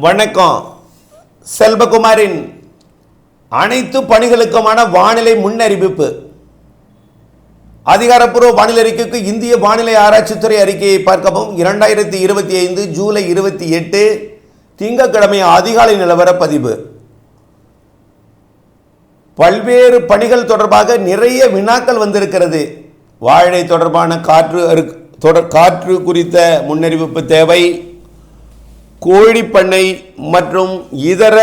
வணக்கம். செல்வகுமாரின் அனைத்து பணிகளுக்குமான வானிலை முன்னறிவிப்பு. அதிகாரப்பூர்வ வானிலை அறிக்கைக்கு இந்திய வானிலை ஆராய்ச்சித்துறை அறிக்கையை பார்க்கவும். இரண்டாயிரத்தி இருபத்தி ஐந்து ஜூலை இருபத்தி எட்டு திங்கட்கிழமை அதிகாலை நிலவர பதிவு. பல்வேறு பணிகள் தொடர்பாக நிறைய வினாக்கள் வந்திருக்கிறது. வாழை தொடர்பான காற்று தொடர் காற்று குறித்த முன்னறிவிப்பு தேவை. கோழிப்பண்ணை மற்றும் இதர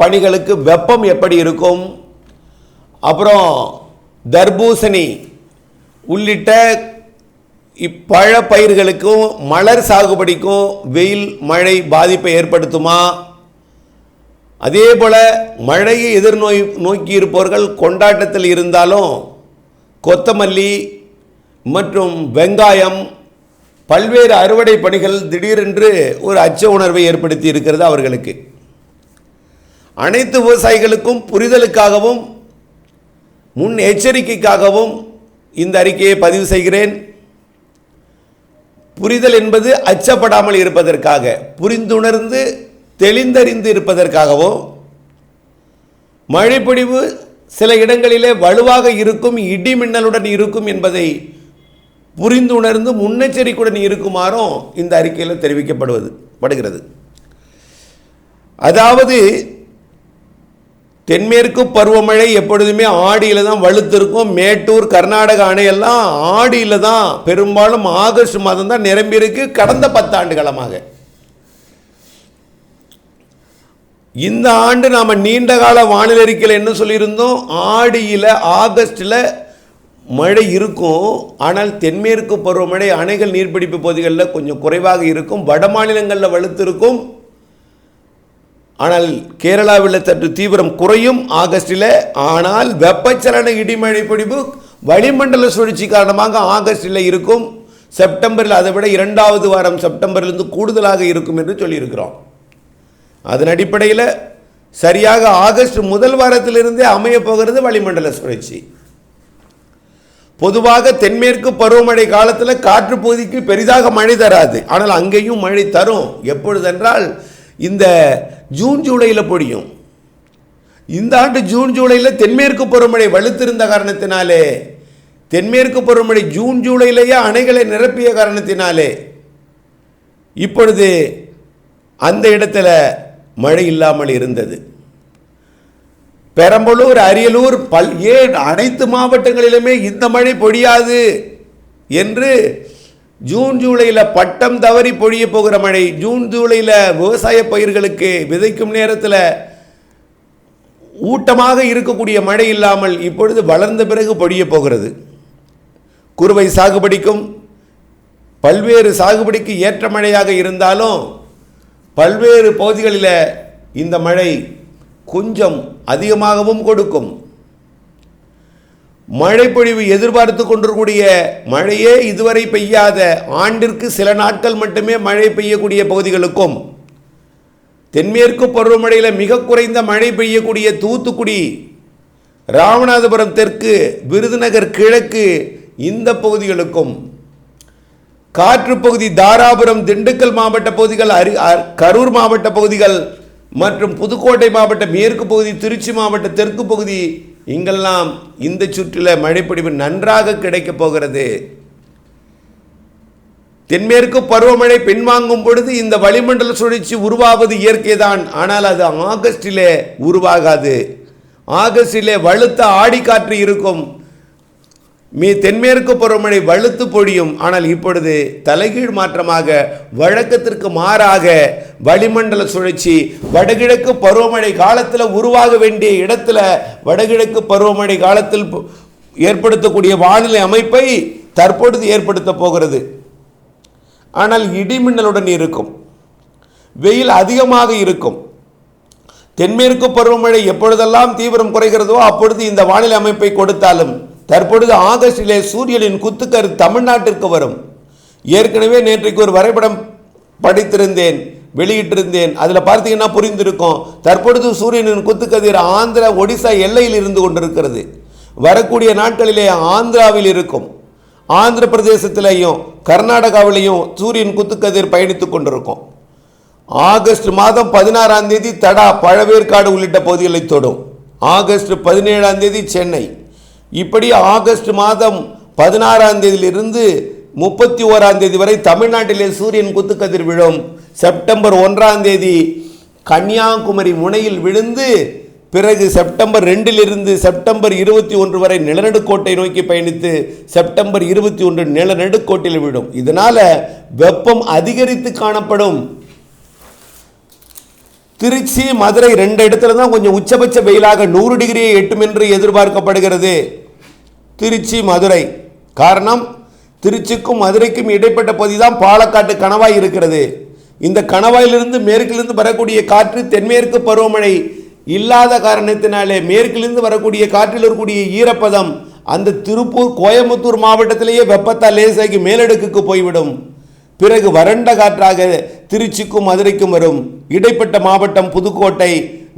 பணிகளுக்கு வெப்பம் எப்படி இருக்கும்? அப்புறம் தர்பூசணி உள்ளிட்ட இப்பழ பயிர்களுக்கும் மலர் சாகுபடிக்கும் வெயில் மழை பாதிப்பை ஏற்படுத்துமா? அதே போல் மழையை எதிர்நோய் நோக்கி இருப்பவர்கள் கொண்டாட்டத்தில் இருந்தாலும் கொத்தமல்லி மற்றும் வெங்காயம் பல்வேறு அறுவடை பணிகள் திடீரென்று ஒரு அச்ச உணர்வை ஏற்படுத்தி இருக்கிறது அவர்களுக்கு. அனைத்து விவசாயிகளுக்கும் புரிதலுக்காகவும் முன் எச்சரிக்கைக்காகவும் இந்த அறிக்கையை பதிவு செய்கிறேன். புரிதல் என்பது அச்சப்படாமல் இருப்பதற்காக புரிந்துணர்ந்து தெளிந்தறிந்து இருப்பதற்காகவும் மழைப்பொழிவு சில இடங்களிலே வலுவாக இருக்கும் இடி மின்னலுடன் இருக்கும் என்பதை புரிந்துணர்ந்து முன்னெச்சரிக்கையுடன் இருக்குமாறும் இந்த அறிக்கையில் தெரிவிக்கப்படுவது படுகிறது. அதாவது தென்மேற்கு பருவமழை எப்பொழுதுமே ஆடியில் தான் வலுத்திருக்கும். மேட்டூர் கர்நாடக அணையெல்லாம் ஆடியில் தான் பெரும்பாலும் ஆகஸ்ட் மாதம் தான் நிரம்பியிருக்கு கடந்த பத்தாண்டு காலமாக இந்த ஆண்டு நாம் நீண்ட கால வானிலை அறிக்கையில் என்ன சொல்லியிருந்தோம்? ஆடியில் ஆகஸ்டில் மழை இருக்கும் ஆனால் தென்மேற்கு பருவமழை அணைகள் நீர்பிடிப்பு பகுதிகளில் கொஞ்சம் குறைவாக இருக்கும் வட மாநிலங்களில் வலுத்திருக்கும் ஆனால் கேரளாவில் சற்று தீவிரம் குறையும் ஆகஸ்டில் ஆனால் வெப்பச்சலன இடிமழை பிடிப்பு வளிமண்டல சுழற்சி காரணமாக ஆகஸ்டில் இருக்கும். செப்டம்பரில் அதை விட இரண்டாவது வாரம் செப்டம்பரிலிருந்து கூடுதலாக இருக்கும் என்று சொல்லியிருக்கிறோம். அதன் அடிப்படையில் சரியாக ஆகஸ்ட் முதல் வாரத்திலிருந்தே அமையப் போகிறது வளிமண்டல சுழற்சி. பொதுவாக தென்மேற்கு பருவமழை காலத்தில் காற்று பகுதிக்கு பெரிதாக மழை தராது. ஆனால் அங்கேயும் மழை தரும். எப்பொழுதென்றால் இந்த ஜூன் ஜூலையில் பொழியும் இந்த ஆண்டு ஜூன் ஜூலையில் தென்மேற்கு பருவமழை வலுத்திருந்த காரணத்தினாலே தென்மேற்கு பருவமழை ஜூன் ஜூலையிலேயே அணைகளை நிரப்பிய காரணத்தினாலே இப்பொழுது அந்த இடத்துல மழை இல்லாமல் இருந்தது. பெரம்பலூர் அரியலூர் பல் ஏன் அனைத்து மாவட்டங்களிலுமே இந்த மழை பொழியாது? என்று ஜூன் ஜூலையில் பட்டம் தவறி பொழிய போகிற மழை ஜூன் ஜூலையில் விவசாய பயிர்களுக்கு விதைக்கும் நேரத்தில் ஊட்டமாக இருக்கக்கூடிய மழை இல்லாமல் இப்பொழுது வளர்ந்த பிறகு பொழிய போகிறது. குறுவை சாகுபடிக்கும் பல்வேறு சாகுபடிக்கு ஏற்ற மழையாக இருந்தாலும் பல்வேறு பகுதிகளில் இந்த மழை கொஞ்சம் அதிகமாகவும் கொடுக்கும். மழைப்பொழிவு எதிர்பார்த்து கொண்டிருக்கூடிய மழையே இதுவரை பெய்யாத ஆண்டிற்கு சில நாட்கள் மட்டுமே மழை பெய்யக்கூடிய பகுதிகளுக்கும் தென்மேற்கு பருவமழையில் மிக குறைந்த மழை பெய்யக்கூடிய தூத்துக்குடி ராமநாதபுரம் தெற்கு விருதுநகர் கிழக்கு இந்த பகுதிகளுக்கும் காற்று பகுதி தாராபுரம் திண்டுக்கல் மாவட்ட பகுதிகள் அரி அ- கரூர் மாவட்ட பகுதிகள் மற்றும் புதுக்கோட்டை மாவட்ட மேற்கு பகுதி திருச்சி மாவட்ட தெற்கு பகுதி இங்கெல்லாம் இந்த சுற்றில் மழைப்பொழிவு நன்றாக கிடைக்கப் போகிறது. தென்மேற்கு பருவமழை பின்வாங்கும் பொழுது இந்த வளிமண்டல சுழற்சி உருவாவது இயற்கைதான். ஆனால் அது ஆகஸ்டிலே உருவாகாது. ஆகஸ்டிலே வலுத்த ஆடிக்காற்று இருக்கும். மீ தென்மேற்கு பருவமழை வலுத்து பொழியும். ஆனால் இப்பொழுது தலைகீழ் மாற்றமாக வழக்கத்திற்கு மாறாக வளிமண்டல சுழற்சி வடகிழக்கு பருவமழை காலத்தில் உருவாக வேண்டிய இடத்துல வடகிழக்கு பருவமழை காலத்தில் ஏற்படுத்தக்கூடிய வானிலை அமைப்பை தற்பொழுது ஏற்படுத்த போகிறது. ஆனால் இடிமின்னலுடன் இருக்கும். வெயில் அதிகமாக இருக்கும். தென்மேற்கு பருவமழை எப்பொழுதெல்லாம் தீவிரம் குறைகிறதோ அப்பொழுது இந்த வானிலை அமைப்பை கொடுத்தாலும் தற்பொழுது ஆகஸ்டிலே சூரியனின் குத்துக்கரு தமிழ்நாட்டிற்கு வரும். ஏற்கனவே நேற்றைக்கு ஒரு வரைபடம் படித்திருந்தேன். வெளியிட்டிருந்தேன். அதில் பார்த்தீங்கன்னா புரிந்திருக்கும். தற்பொழுது சூரியனின் குத்துக்கதிர் ஆந்திரா ஒடிசா எல்லையில் இருந்து கொண்டிருக்கிறது. வரக்கூடிய நாட்களிலே ஆந்திராவில் இருக்கும். ஆந்திர பிரதேசத்திலையும் கர்நாடகாவிலையும் சூரியன் குத்துக்கதிர் பயணித்துக் கொண்டிருக்கும். ஆகஸ்ட் மாதம் பதினாறாம் தேதி தடா பழவேற்காடு உள்ளிட்ட பகுதிகளை தொடும். ஆகஸ்ட் பதினேழாம் தேதி சென்னை. இப்படி ஆகஸ்ட் மாதம் பதினாறாம் தேதியிலிருந்து முப்பத்தி ஓராம் தேதி வரை தமிழ்நாட்டிலே சூரியன் குத்துக்கதிர் விழும். செப்டம்பர் ஒன்றாம் தேதி கன்னியாகுமரி முனையில் விழுந்து பிறகு செப்டம்பர் ரெண்டிலிருந்து செப்டம்பர் இருபத்தி ஒன்று வரை நிலநடுக்கோட்டை நோக்கி பயணித்து செப்டம்பர் இருபத்தி ஒன்று நிலநடுக்கோட்டில் விடும் இதனால வெப்பம் அதிகரித்து காணப்படும். திருச்சி மதுரை ரெண்டு இடத்துல தான் கொஞ்சம் உச்சபட்ச வெயிலாக நூறு டிகிரியை எட்டும் என்று எதிர்பார்க்கப்படுகிறது. திருச்சி மதுரை. காரணம் திருச்சிக்கும் மதுரைக்கும் இடைப்பட்ட பகுதி தான் பாலக்காட்டு கணவாய் இருக்கிறது. இந்த கணவாயிலிருந்து மேற்கிலிருந்து வரக்கூடிய காற்று தென்மேற்கு பருவமழை இல்லாத காரணத்தினாலே மேற்கிலிருந்து வரக்கூடிய காற்றில் இருக்கக்கூடிய ஈரப்பதம் அந்த திருப்பூர் கோயம்புத்தூர் மாவட்டத்திலேயே வெப்பத்தால் லேசாகி மேலடுக்குக்கு போய்விடும். பிறகு வறண்ட காற்றாக திருச்சிக்கும் மதுரைக்கும் வரும். இடைப்பட்ட மாவட்டம் புதுக்கோட்டை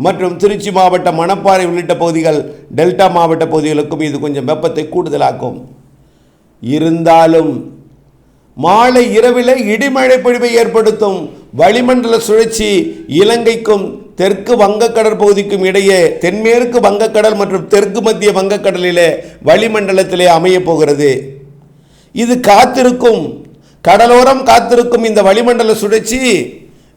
மற்றும் திருச்சி மாவட்டம் மணப்பாறை உள்ளிட்ட பகுதிகள் டெல்டா மாவட்ட பகுதிகளுக்கும் இது கொஞ்சம் வெப்பத்தை கூடுதலாக்கும். இருந்தாலும் மாலை இரவில் இடிமழை பொழிவை ஏற்படுத்தும் வளிமண்டல சுழற்சி இலங்கைக்கும் தெற்கு வங்கக்கடல் பகுதிக்கும் இடையே தென்மேற்கு வங்கக்கடல் மற்றும் தெற்கு மத்திய வங்கக்கடலிலே வளிமண்டலத்திலே அமையப் போகிறது. இது காத்திருக்கும் கடலோரம் காத்திருக்கும் இந்த வளிமண்டல சுழற்சி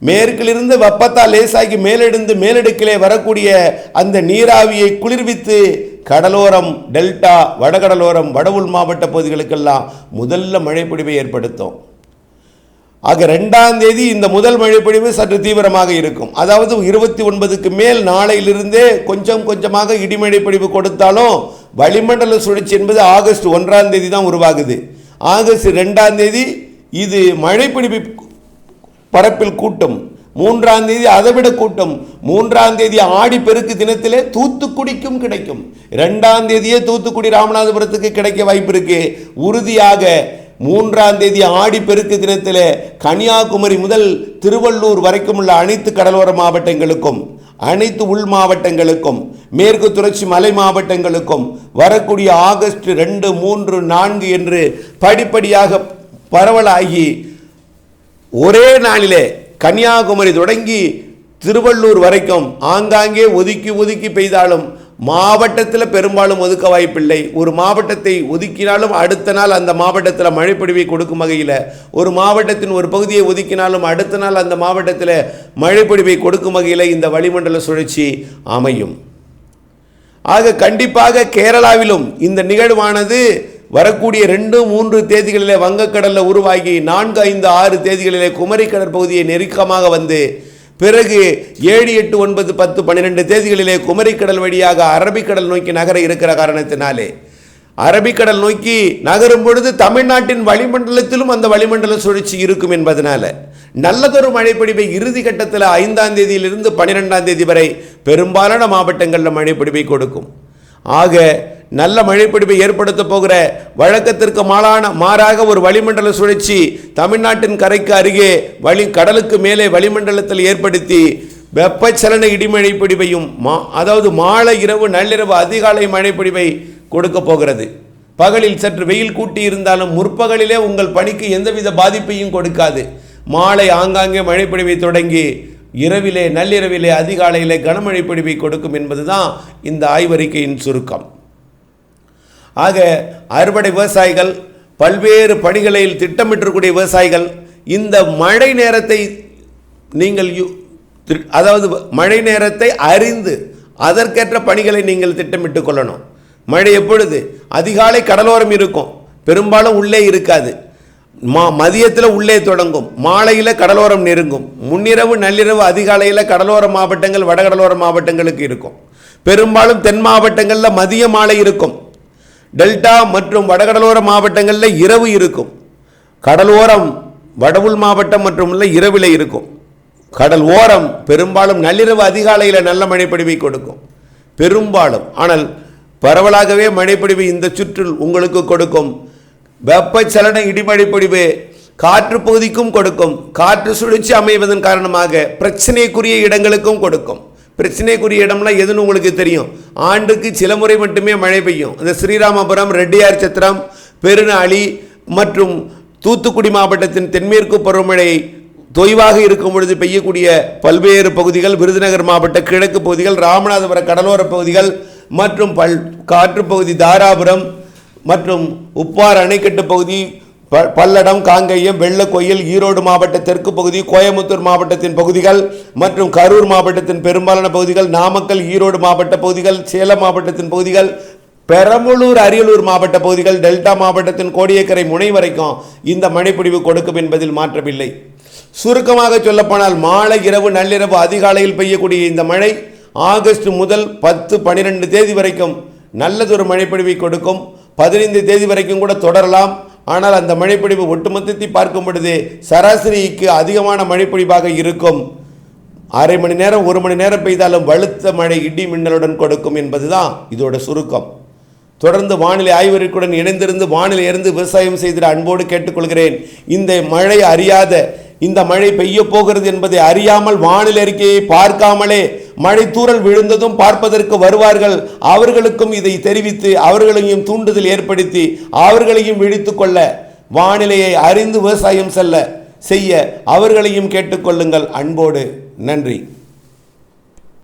மேற்கிலிருந்து வெப்பத்தால் லேசாகி மேலெடுந்து மேலடுக்கிலே வரக்கூடிய அந்த நீராவியை குளிர்வித்து கடலோரம் டெல்டா வடகடலோரம் வடவுள் மாவட்ட பகுதிகளுக்கெல்லாம் முதல்ல மழைப்பொழிவை ஏற்படுத்தும். ஆக ரெண்டாம் தேதி இந்த முதல் மழைப்பொழிவு சற்று தீவிரமாக இருக்கும். அதாவது இருபத்தி ஒன்பதுக்கு மேல் நாளையிலிருந்தே கொஞ்சம் கொஞ்சமாக இடிமழைப்பொழிவு கொடுத்தாலும் வளிமண்டல சுழற்சி என்பது ஆகஸ்ட் ஒன்றாம் தேதி தான் உருவாகுது. ஆகஸ்ட் ரெண்டாம் தேதி இது மழைப்பிடிப்பு பரப்பில் கூட்டும். மூன்றாம் தேதி அதைவிட கூட்டம். மூன்றாம் தேதி ஆடி பெருக்கு தினத்திலே தூத்துக்குடிக்கும் கிடைக்கும். இரண்டாம் தேதியே தூத்துக்குடி ராமநாதபுரத்துக்கு கிடைக்க வாய்ப்பு இருக்கு. உறுதியாக மூன்றாம் தேதி ஆடி பெருக்கு தினத்திலே கன்னியாகுமரி முதல் திருவள்ளூர் வரைக்கும் உள்ள அனைத்து கடலோர மாவட்டங்களுக்கும் அனைத்து உள் மாவட்டங்களுக்கும் மேற்கு தொடர்ச்சி மலை மாவட்டங்களுக்கும் வரக்கூடிய ஆகஸ்ட் ரெண்டு மூன்று நான்கு என்று படிப்படியாக பரவலாகி ஒரே நாளிலே கன்னியாகுமரி தொடங்கி திருவள்ளூர் வரைக்கும் ஆங்காங்கே ஒதுக்கி ஒதுக்கி பெய்தாலும் மாவட்டத்தில் பெரும்பாலும் ஒதுக்க வாய்ப்பில்லை. ஒரு மாவட்டத்தை ஒதுக்கினாலும் அடுத்த நாள் அந்த மாவட்டத்தில் மழைப்பொழிவை கொடுக்கும் வகையில் ஒரு மாவட்டத்தின் ஒரு பகுதியை ஒதுக்கினாலும் அடுத்த நாள் அந்த மாவட்டத்தில் மழைப்பொழிவை கொடுக்கும் வகையில் இந்த வளிமண்டல சுழற்சி அமையும். ஆக கண்டிப்பாக கேரளாவிலும் இந்த நிகழ்வானது வரக்கூடிய ரெண்டு மூன்று தேதிகளிலே வங்கக்கடலில் உருவாகி நான்கு ஐந்து ஆறு தேதிகளிலே குமரி கடற்பகுதியை நெருக்கமாக வந்து பிறகு ஏழு எட்டு ஒன்பது பத்து பன்னிரெண்டு தேதிகளிலே குமரிக்கடல் வழியாக அரபிக்கடல் நோக்கி நகர இருக்கிற காரணத்தினாலே. அரபிக்கடல் நோக்கி நகரும் பொழுது தமிழ்நாட்டின் வளிமண்டலத்திலும் அந்த வளிமண்டல சுழற்சி இருக்கும் என்பதனால நல்லதொரு மழைப்பிடிப்பை இறுதி கட்டத்தில் ஐந்தாம் தேதியிலிருந்து பன்னிரெண்டாம் தேதி வரை பெரும்பாலான மாவட்டங்களில் மழைப்பிடிப்பை கொடுக்கும். ஆக நல்ல மழைப்பிடிப்பை ஏற்படுத்த போகிற வழக்கத்திற்கு மாறான மாறாக ஒரு வளிமண்டல சுழற்சி தமிழ்நாட்டின் கரைக்கு அருகே வழி கடலுக்கு மேலே வளிமண்டலத்தில் ஏற்படுத்தி வெப்பச்சலன இடிமழை பிடிவையும் மா அதாவது மாலை இரவு நள்ளிரவு அதிகாலை மழைப்பிடிவை கொடுக்க போகிறது. பகலில் சற்று வெயில் கூட்டி இருந்தாலும் முற்பகலிலே உங்கள் பணிக்கு எந்தவித பாதிப்பையும் கொடுக்காது. மாலை ஆங்காங்கே மழைப்பிடிவை தொடங்கி இரவிலே நள்ளிரவிலே அதிகாலையிலே கனமழை பொழிவை கொடுக்கும் என்பதுதான் இந்த ஆய்வறிக்கையின் சுருக்கம். ஆக அறுவடை விவசாயிகள் பல்வேறு பணிகளில் திட்டமிட்டிருக்கக்கூடிய விவசாயிகள் இந்த மழை நேரத்தை நீங்கள் அதாவது மழை நேரத்தை அறிந்து அதற்கேற்ற பணிகளை நீங்கள் திட்டமிட்டு கொள்ளணும். மழை எப்பொழுது? அதிகாலை கடலோரம் இருக்கும். பெரும்பாலும் உள்ளே இருக்காது. மா மதியத்தில் உள்ளே தொடங்கும். மாலையில் கடலோரம் நெருங்கும். முன்னிரவு நள்ளிரவு அதிகாலையில் கடலோர மாவட்டங்கள் வடகடலோர மாவட்டங்களுக்கு இருக்கும். பெரும்பாலும் தென் மாவட்டங்களில் மதிய மாலை இருக்கும். டெல்டா மற்றும் வடகடலோர மாவட்டங்களில் இரவு இருக்கும். கடலோரம் வடவுள் மாவட்டம் மற்றும் உள்ள இரவில் இருக்கும். கடல் ஓரம் பெரும்பாலும் நள்ளிரவு அதிகாலையில் நல்ல மழைப்பொழிவை கொடுக்கும். பெரும்பாலும் ஆனால் பரவலாகவே மழைப்பொழிவு இந்த சுற்றில் உங்களுக்கு கொடுக்கும். வெப்பச்சலன இடிமழை பொழிவு காற்று பகுதிக்கும் கொடுக்கும். காற்று சுழற்சி அமைவதன் காரணமாக பிரச்சனைக்குரிய இடங்களுக்கும் கொடுக்கும். பிரச்சனைக்குரிய இடம்லாம் எதுன்னு உங்களுக்கு தெரியும். ஆண்டுக்கு சில முறை மட்டுமே மழை பெய்யும். இந்த ஸ்ரீராமபுரம் ரெட்டியார் சத்திரம் பெருநாளி மற்றும் தூத்துக்குடி மாவட்டத்தின் தென்மேற்கு பருவமழை தொய்வாக இருக்கும் பொழுது பெய்யக்கூடிய பல்வேறு பகுதிகள் விருதுநகர் மாவட்ட கிழக்கு பகுதிகள் ராமநாதபுர கடலோர பகுதிகள் மற்றும் பல் காற்று பகுதி தாராபுரம் மற்றும் உப்பார் அணைக்கட்டு பகுதி பல்லடம் காங்கேயம் வெள்ளக்கோயில் ஈரோடு மாவட்ட தெற்கு பகுதி கோயமுத்தூர் மாவட்டத்தின் பகுதிகள் மற்றும் கரூர் மாவட்டத்தின் பெரும்பாலான பகுதிகள் நாமக்கல் ஈரோடு மாவட்ட பகுதிகள் சேலம் மாவட்டத்தின் பகுதிகள் பெரம்பலூர் அரியலூர் மாவட்ட பகுதிகள் டெல்டா மாவட்டத்தின் கோடியக்கரை முனை வரைக்கும் இந்த மழைப்பிடிவு கொடுக்கும் என்பதில் மாற்றமில்லை. சுருக்கமாக சொல்லப்போனால் மாலை இரவு நள்ளிரவு அதிகாலையில் பெய்யக்கூடிய இந்த மழை ஆகஸ்ட் முதல் பத்து பனிரெண்டு தேதி வரைக்கும் நல்லதொரு மழைப்பொழிவை கொடுக்கும். பதினைந்து தேதி வரைக்கும் கூட தொடரலாம். ஆனால் அந்த மழைப்பொழிவு ஒட்டுமொத்தத்தை பார்க்கும் பொழுது சராசரிக்கு அதிகமான மழைப்பொழிவாக இருக்கும். அரை மணி நேரம் ஒரு மணி நேரம் பெய்தாலும் வலுத்த மழை இடி மின்னலுடன் கொடுக்கும் என்பதுதான் இதோட சுருக்கம். தொடர்ந்து வானிலை ஆய்வறிக்கையுடன் இணைந்திருந்து வானிலை இருந்து விவசாயம் செய்திட அன்போடு கேட்டுக்கொள்கிறேன். இந்த மழை அறியாத இந்த மழை பெய்ய போகிறது என்பதை அறியாமல் வானிலை அறிக்கையை பார்க்காமலே மழை தூறல் விழுந்ததும் பார்ப்பதற்கு வருவார்கள். அவர்களுக்கும் இதை தெரிவித்து அவர்களையும் தூண்டுதல் ஏற்படுத்தி அவர்களையும் விழித்து கொள்ள வானிலையை அறிந்து விவசாயம் செல்ல செய்ய அவர்களையும் கேட்டுக்கொள்ளுங்கள் அன்போடு நன்றி.